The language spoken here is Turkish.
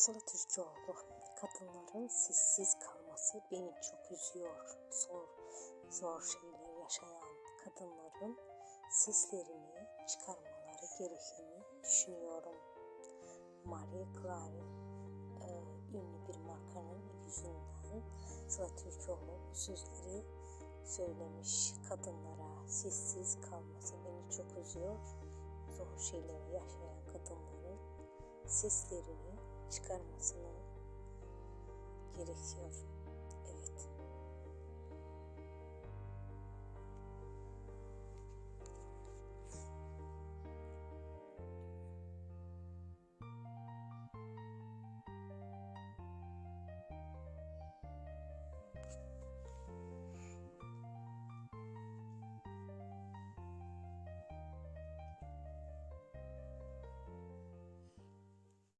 Sıla Türkoğlu, kadınların sessiz kalması beni çok üzüyor. Zor, zor şeyler yaşayan kadınların seslerini çıkarmaları gerektiğini düşünüyorum. Marie Claire e, ünlü bir markanın yüzünden Sıla Türkoğlu sözleri söylemiş. Kadınlara sessiz kalması beni çok üzüyor. Zor şeyleri yaşayan kadınların seslerini çıkarmasını gerekiyor.